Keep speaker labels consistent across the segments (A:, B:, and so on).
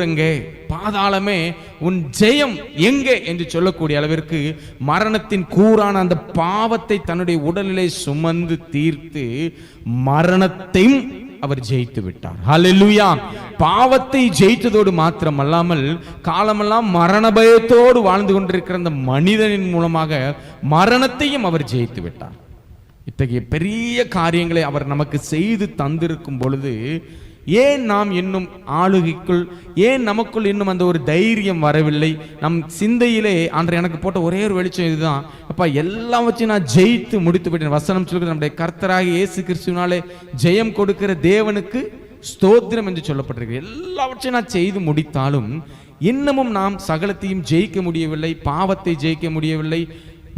A: எங்கே பாதாளமே உன் ஜெயம் எங்கே? என்று சொல்லக்கூடிய அளவிற்கு மரணத்தின் கூறான அந்த பாவத்தை தன்னுடைய உடலிலே சுமந்து தீர்த்து மரணத்தையும் அவர் ஜெயித்து விட்டார். ஹலெலுயா பாவத்தை ஜெயித்ததோடு மாத்திரம் அல்லாமல் காலமெல்லாம் மரண பயத்தோடு வாழ்ந்து கொண்டிருக்கிற அந்த மனிதனின் மூலமாக மரணத்தையும் அவர் ஜெயித்து விட்டார். இத்தகைய பெரிய காரியங்களை அவர் நமக்கு செய்து தந்திருக்கும் பொழுது ஏன் நாம் இன்னும் ஆளுகைக்குள் ஏன் நமக்குள் இன்னும் அந்த ஒரு தைரியம் வரவில்லை? நம் சிந்தையிலே அன்று எனக்கு போட்ட ஒரே ஒரு வெளிச்சம் இதுதான். அப்பா எல்லாம் வச்சு நான் ஜெயித்து முடித்து விட்டேன். வசனம் சொல்கிறது நம்முடைய கர்த்தராக இயேசு கிறிஸ்துவனாலே ஜெயம் கொடுக்கிற தேவனுக்கு ஸ்தோத்திரம் என்று சொல்லப்பட்டிருக்கு. எல்லாவற்றையும் நான் செய்து முடித்தாலும் இன்னமும் நாம் சகலத்தையும் ஜெயிக்க முடியவில்லை. பாவத்தை ஜெயிக்க முடியவில்லை.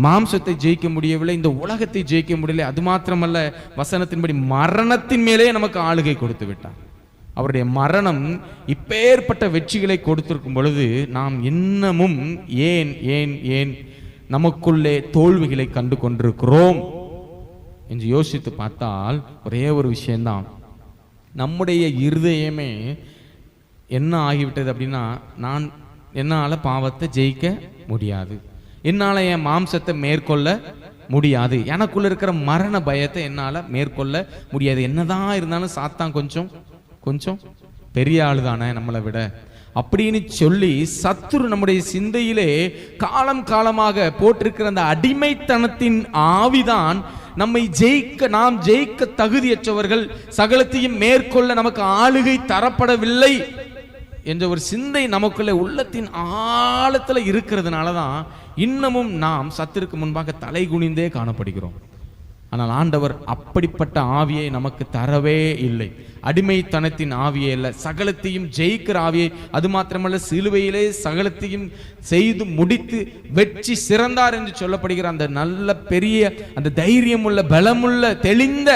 A: மாம்சத்தை ஜெயிக்க முடியவில்லை. இந்த உலகத்தை ஜெயிக்க முடியலை அது மாத்திரமல்ல வசனத்தின்படி மரணத்தின் மேலே நமக்கு ஆளுகை கொடுத்து விட்டார் அவருடைய மரணம் இப்பேற்பட்ட வெற்றிகளை கொடுத்திருக்கும் பொழுது நாம் இன்னமும் ஏன் ஏன் ஏன் நமக்குள்ளே தோல்விகளை கண்டு கொண்டிருக்கிறோம்? என்று யோசித்து பார்த்தால் ஒரே ஒரு விஷயம்தான். நம்முடைய இருதயமே என்ன ஆகிவிட்டது அப்படின்னா நான் என்னால் பாவத்தை ஜெயிக்க முடியாது. என்னால் என் மாம்சத்தை மேற்கொள்ள முடியாது. எனக்குள்ள இருக்கிற மரண பயத்தை என்னால் மேற்கொள்ள முடியாது. என்னதான் இருந்தாலும் சாத்தான் கொஞ்சம் கொஞ்சம் பெரிய ஆள் தானே நம்மளை விட. அப்படின்னு சொல்லி சத்துரு நம்முடைய சிந்தையிலே காலம் காலமாக போட்டிருக்கிற அந்த அடிமைத்தனத்தின் ஆவிதான் நம்மை ஜெயிக்க நாம் ஜெயிக்க தகுதியற்றவர்கள் சகலத்தையும் மேற்கொள்ள நமக்கு ஆளுகை தரப்படவில்லை என்ற ஒரு சிந்தை நமக்குள்ளே உள்ளத்தின் ஆழத்துல இருக்கிறதுனால தான் இன்னமும் நாம் சத்திற்கு முன்பாக தலை குனிந்தே காணப்படுகிறோம். ஆனால் ஆண்டவர் அப்படிப்பட்ட ஆவியை நமக்கு தரவே இல்லை. அடிமைத்தனத்தின் ஆவியே இல்லை சகலத்தையும் ஜெயிக்கிற ஆவியை அது மாத்திரமல்ல சிலுவையிலே சகலத்தையும் செய்து முடித்து வெற்றி சிறந்தார் என்று சொல்லப்படுகிற அந்த நல்ல பெரிய அந்த தைரியமுள்ள பலமுள்ள தெளிந்த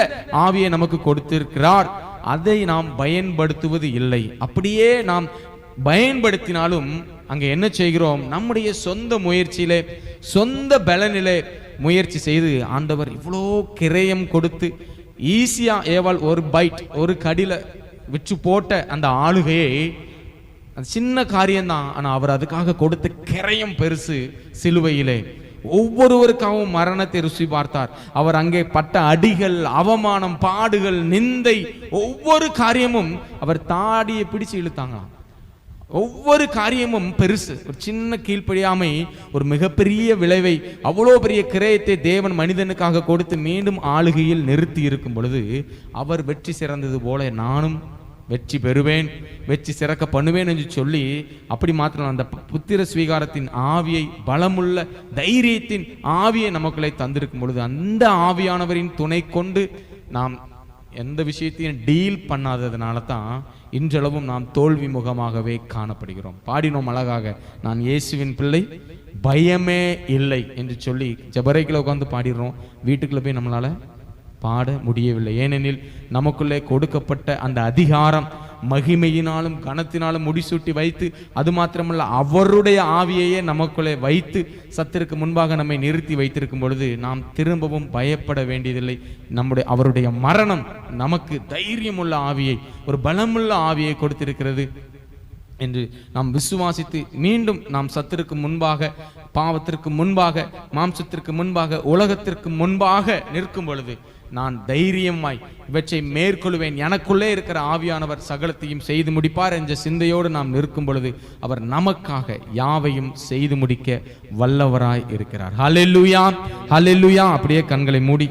A: ஆவியை நமக்கு கொடுத்திருக்கிறார். அதை நாம் பயன்படுத்துவது இல்லை. அப்படியே நாம் பயன்படுத்தினாலும் அங்க என்ன செய்கிறோம்? நம்முடைய சொந்த முயற்சியிலே சொந்த பலனிலே முயற்சி செய்து ஆண்டவர் இவ்வளோ கிரயம் கொடுத்து ஈஸியாக ஏவாள் ஒரு பைட் ஒரு கடியில் வச்சு போட்ட அந்த ஆளுகையை அது சின்ன காரியம்தான். ஆனால் அவர் அதுக்காக கொடுத்த கிரயம் பெருசு சிலுவையிலே. ஒவ்வொருவருக்காகவும் மரணத்தை ருசி பார்த்தார். அவர் அங்கே பட்ட அடிகள் அவமானம் பாடுகள் நிந்தை ஒவ்வொரு காரியமும் அவர் தாடியை பிடிச்சு இழுத்தாங்களாம். ஒவ்வொரு காரியமும் பெருசு. ஒரு சின்ன கீழ்ப்படியாமை ஒரு மிகப்பெரிய விளைவை அவ்வளோ பெரிய கிரயத்தை தேவன் மனிதனுக்காக கொடுத்து மீண்டும் ஆளுகையில் நிறுத்தி இருக்கும் பொழுது அவர் வெற்றி சிறந்தது போல நானும் வெற்றி பெறுவேன் வெற்றி சிறக்க பண்ணுவேன் என்று சொல்லி அப்படி மாத்திரம் அந்த புத்திர ஸ்வீகாரத்தின் ஆவியை பலமுள்ள தைரியத்தின் ஆவியை நமக்குள்ளே தந்திருக்கும் பொழுது அந்த ஆவியானவரின் துணை கொண்டு நாம் எந்த விஷயத்தையும் டீல் பண்ணாததுனால தான் இன்றளவும் நாம் தோல்வி முகமாகவே காணப்படுகிறோம். பாடினோம் அழகாக நான் இயேசுவின் பிள்ளை பயமே இல்லை என்று சொல்லி ஜபரைக்கில் உட்காந்து பாடிடுறோம். வீட்டுக்குள்ளே போய் நம்மளால் பாட முடியவில்லை. ஏனெனில் நமக்குள்ளே கொடுக்கப்பட்ட அந்த அதிகாரம் மகிமையினாலும் கனத்தினாலும் முடிசூட்டி வைத்து அது மாத்திரமல்ல அவருடைய ஆவியையே நமக்குள்ளே வைத்து சத்திற்கு முன்பாக நம்மை நிறுத்தி வைத்திருக்கும் பொழுது நாம் திரும்பவும் பயப்பட வேண்டியதில்லை. நம்முடைய அவருடைய மரணம் நமக்கு தைரியமுள்ள ஆவியை ஒரு பலமுள்ள ஆவியை கொடுத்திருக்கிறது. என்று நாம் விசுவாசித்து மீண்டும் நாம் சத்திற்கு முன்பாக பாவத்திற்கு முன்பாக மாம்சத்திற்கு முன்பாக உலகத்திற்கு முன்பாக நிற்கும் பொழுது நான் தைரியமாய் இவற்றை மேற்கொள்வேன். எனக்குள்ளே இருக்கிற ஆவியானவர் சகலத்தையும் செய்து முடிப்பார் என்ற சிந்தையோடு நாம் நிற்கும் பொழுது அவர் நமக்காக யாவையும் செய்து முடிக்க வல்லவராய் இருக்கிறார். ஹலெல்லுயா ஹலெல்லுயா அப்படியே கண்களை மூடி.